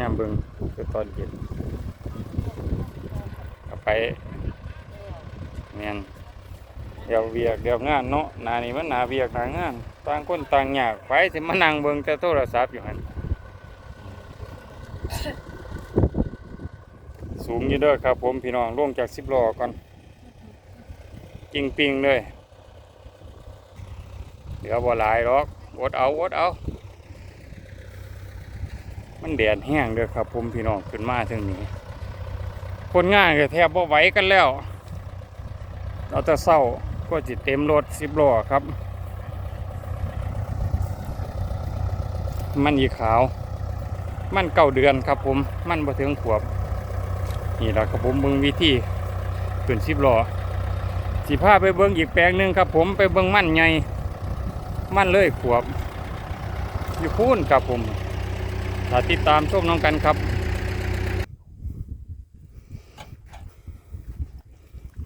ย่ามเบิงคือตอนเย็นไปเมียนเดี๋ยวเวียกเดี๋ยวงานเนาะนานี่มันนาเวียกหนางานต่างคนต่างอยากไปสิมานั่งเบิงแต่โทรศัพท์อยู่หันสูงอยู่เด้อครับ ผมพี่น้องลงจากสิบล้อก่อนจริงปิงเลยเดี๋ยวบ่หลายหรอกอดเอาอดเอา มันแดดแห้งเด้อครับ ผมพี่น้องขึ้นมาถึงนี้ คนง่ายก็แทบบ่ไหวกันแล้ว เราจะเศร้าก็จิตเต็มรถสิบล้อครับ มันยีขาว มันเก้าเดือนครับผม มันบ่ถึงขวบ นี่แหละครับผมเบิ่งวิธีขึ้นสิบล้อสิพาไปเบิ่งอีกแปลงหนึ่งครับ ผมไปเบิ่งมันใหญ่มันเลยขวบอยู่พูนครับผม ถ้าติดตามชมน้องกันครับ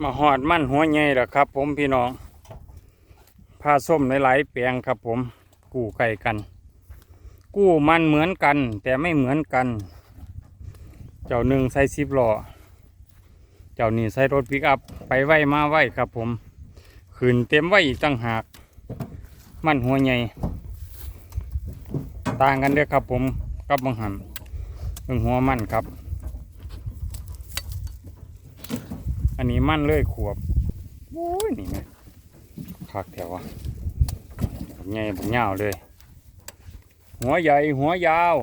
มาหอดมันหัวใหญ่แล้วครับ ผมพี่น้องผ้าส้มหลายๆแปลงครับ ผมกู้ไก่กัน กู้มันเหมือนกัน แต่ไม่เหมือนกัน เจ้าหนึ่งใส่สิบล้อเจ้านี่ใส่รถปิกอัพไปไว้มาไว้ครับ ผมขืนเต็มไว้อีกตั้งหาก มันหัวใหญ่ต่างกันเด้อครับผม กับบังหันเบิ่งหัวมันครับ อันนี้มันเลยขวบโอ้ยนี่แม่คักแถวอะใหญ่บักยาวเลย หัวใหญ่หัวยาว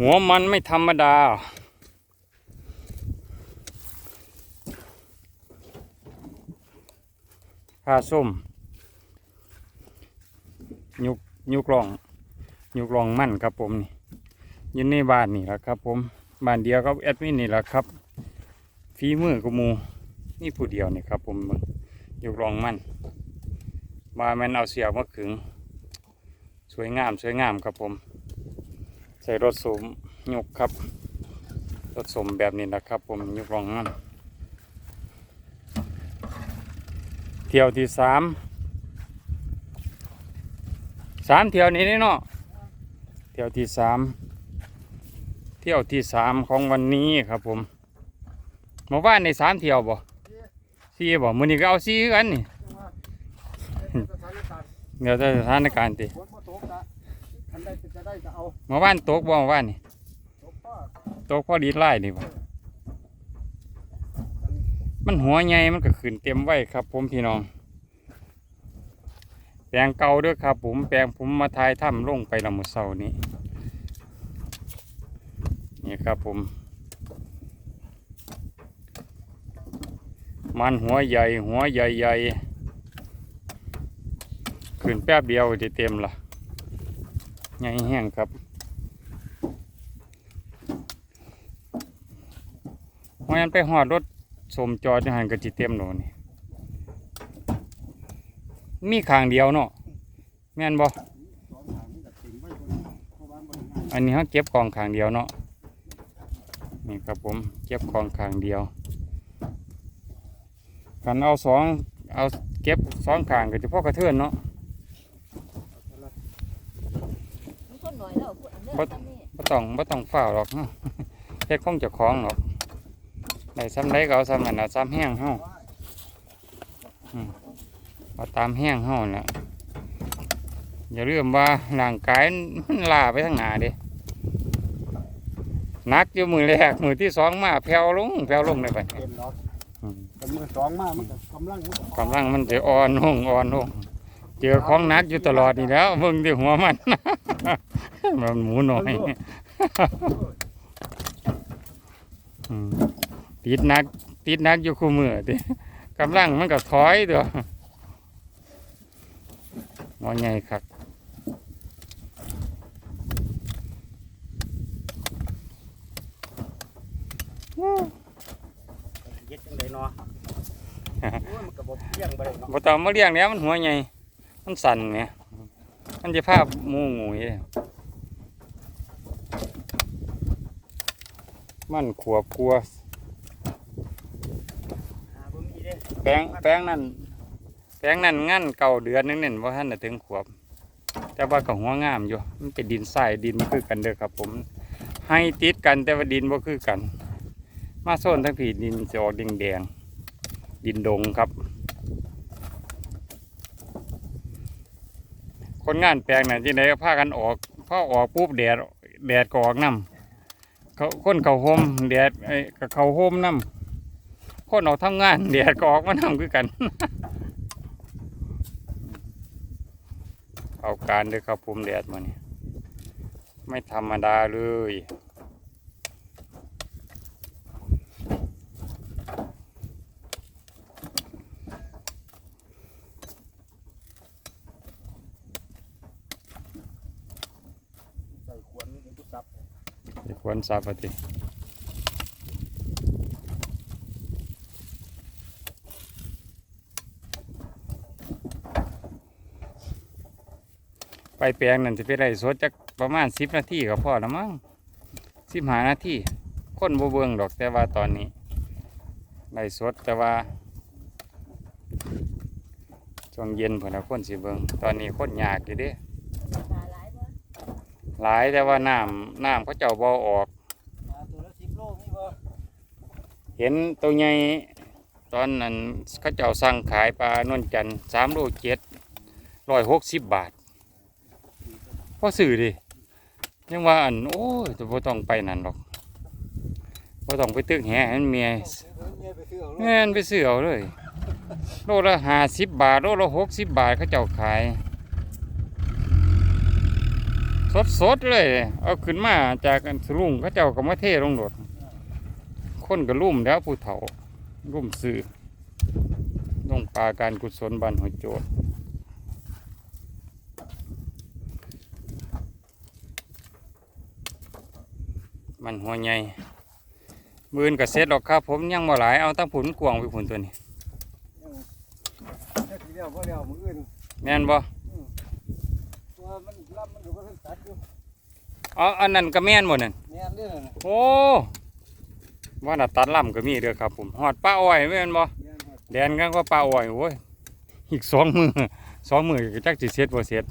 หัวมันไม่ธรรมดา ผ้าส้มยุกยุกลองยุกลองมั่นครับผมนี่ยินในบ้านนี่แหละครับ ผมบ้านเดียวกับแอดมินนี่แหละครับฝีมือกับหมูนี่ผู้เดียวนี่ครับ ผมยุกลองมั่นมาแมนเอาเสียบมาขึง สวยงามสวยงามครับผม ใส่รถสมยุกครับรถสมแบบนี้นะครับ ผมยุกลองมั่น เที่ยวที่สามสามเที่ยวนี้นี่เนาะเที่ยวที่สามเที่ยวที่สามของวันนี้ครับผมเมื่านในสามเที่ยวบ่สี่บ่มือนี้ก็เอาสี่กันนี่เดี๋ยวจะสถานการณ์ติฝนมาตกนะอันใดจะได้จะเอาเมื่านตกบ่เมื่านนี่ตกก็ตกพอดีไล่นี่บ่ มันหัวใหญ่มันก็ขึ้นเต็มไว้ครับ ผมพี่น้อง แปลงเก่าเด้วยครับ ผมแปลงผมมาทายถ้ำลงไปละมื้อเช้านี้นี่ครับผม มันหัวใหญ่หัวใหญ่ๆขึ้นแป๊บเดียวจะเต็มละใหญ่แห้งครับเพราะงั้นไปหอดรถ สมจอดอยู่หันก็จิเต็มโหนนี่มีข้างเดียวเนาะแม่นบ่สองทางนี่ก็ติ่งไว้บนเพราะว่ามันง่ายอันนี้เขาเก็บกองข้างเดียวเนาะนี่ครับผมเก็บกองข้างเดียวกันเอาสองเอาเก็บสองข้างก็จะพอกระเทือนเนาะมันคนหน่อยแล้วพูดอันเนี้ยบ่ตอนนี้บ่ต้องบ่ต้องเฝ้าวหรอกเนาะเฮ็ดคงเจะคล้าของหรอก ได้ซ้ำใดก็เอาซ้ำนั่นเอาซ้ำแห้งเฮาอืมเอาตามแห้งเฮาน่ะอย่าลืมว่าร่างกายมันล้าไปทางหน้าเด้หนักอยู่มือแรกมือที่สองมาแผ่วลงแผ่วลงได้ไปเต็มดอกอืมแต่มือสองมามันก็กำลังมันก็กำลังมันจะอ่อนลงอ่อนลงเจอของหนักอยู่ตลอดนี่แล้วเบิ่งที่หัวมันมันหมูน้อยอืม ติดหนัก ติดหนักอยู่คู่มือติกำลังมันก็ถอยตัวหมอใหญ่คักเย็ดจังไดเนาะโอ้ยมันก็บ่เที่ยงไปเลยเนาะบ่ต้องมาเลี้ยงแล้วมันหัวใหญ่มันสั่นเนี่ยมันจะภาพหมูหงุยเลยมันขวบกลัวหาบ่มีเด้ แปลงแปลงนั่นแปลงนั้นงั้นเก่าเดือนนึงเนี่ยว่าท่านน่ะถึงขวบ แต่ว่าก็หัวงามอยู่ มันเป็นดินทรายดินบ่คือกันเด้อครับ ผม ให้ติดกันแต่ว่าดินบ่คือกัน มาโซนทั้งผีดินจะออกแดงดินดงครับ คนงานแปลงน่ะที่ไหนก็พากันออกพอออกปุ๊บแดดแดดก็ออกน้ำเขาคนเขาห่มแดดไอ้ก็เขาห่มน้ำ คนออกทำงานแดดก็ออกมาน้ำคือกัน เอาการเด้อครับผมแดดมาเนี่ยไม่ธรรมดาเลยใส่ขวดนี่กูซับไอ้ควรทราบปฏิไป แปลงนั่นจะไปได้สดจักประมาณสิบนาทีก็พอแล้วมั้งสิบหานาทีคนบ่เบิ่งดอกแต่ว่าตอนนี้ได้สดแต่ว่าช่วงเย็นเพิ่นะคนสิเบิ่งตอนนี้คนยากอยู่เด้หลายแต่ว่าน้ำน้ำเขาเจ้าบ่ออก เห็นตัวใหญ่ตอนนั้นเขาเจ้าสั่งขายปลานวลจันทร์สามโลเจ็ดร้อยหกสิบบาท พอสื่อดิยังว่าอันโอ้ยแต่บ่ต้องไปนั่นหรอกบ่ต้องไปตึกแหให้มันเมียเมียไปซื้อเอาแม่นไปซื้อเอาเลย โลละห้าสิบบาท โลละหกสิบบาทเขาเจ้าขาย สดสดๆเลย เอาขึ้นมาจากสลุงเขาเจ้าก็มาเทลงโดดคนก็ลุ่มแล้วผู้เฒ่าลุ่มซื้อลงปลาการกุศลบันหัวโจด มันหัวใหญ่มือนกับเซ็ตหรอกครับ ผมยังบ่หลายเอาตั้งผุนกวางไปผุนตัวนี้แค่ทีเดียวบ่แล้วมื้ออื่นแม่นบ่ตัวมันลำมันก็บ่ทันตัดอยู่อ๋ออันนั้นก็แม่นบ่นั่นแม่นเด้อน่ะโอ้ว่าน่ะตัดล่ำก็มีเด้อครับ ผมหอดป้าอ้อยแม่นบ่แม่นครับแดนกันก็ป้าอ้อยโอ้ยอีกสองมือสองมือก็จักสิเสร็จบ่เสร็จ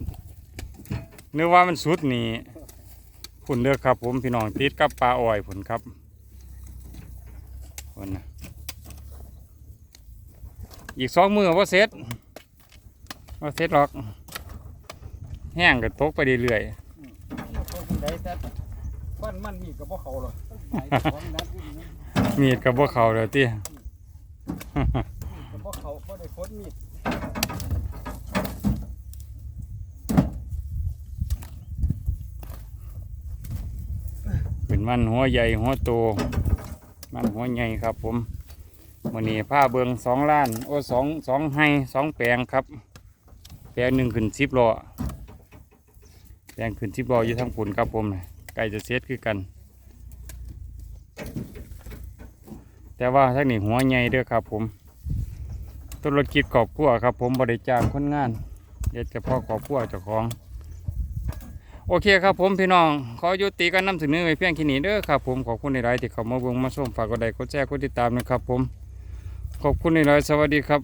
นึกว่ามันสุดนี่ พุ่นเด้อครับ ผมพี่น้องติดกับป้าอ้อยพุ่นครับพุ่นนะอีกสองมือบ่เสร็จบ่เสร็จหรอก แห้งก็ตกไปเรื่อยๆคนใดแต่บ้านมันมีก็บ่เข้าหรอกหายของนัดอยู่นี่มีดกับพวกเขาเลยที่ก็บ่เข้าบ่ได้คนมีด เป็น มันหัวใหญ่หัวโต มันหัวใหญ่ครับผมวันนี้ผ้าเบืองสองล้านโอ้สองสองให้สองแปลงครับ แปลงหนึ่งขึ้นสิบล้อแปลงขึ้นสิบล้ออยู่ทั้งปุ่นครับผมน่ะใกล้จะเสร็จคือกัน แต่ว่าทั้งนี้หัวใหญ่เด้อครับผมธุรกิจครอบครัวครับผมบริจางคนงานเด็ดเฉพาะครอบครัวเจ้าของ โอเคครับผมพี่น้อง ขอยุติการนำเสนอไว้เพียงแค่นี้เด้อครับผมขอบคุณในรายที่เข้ามาเบิ่งมาชมฝากกดไลค์กดแชร์กดติดตามนะครับผมขอบคุณในรายสวัสดีครับ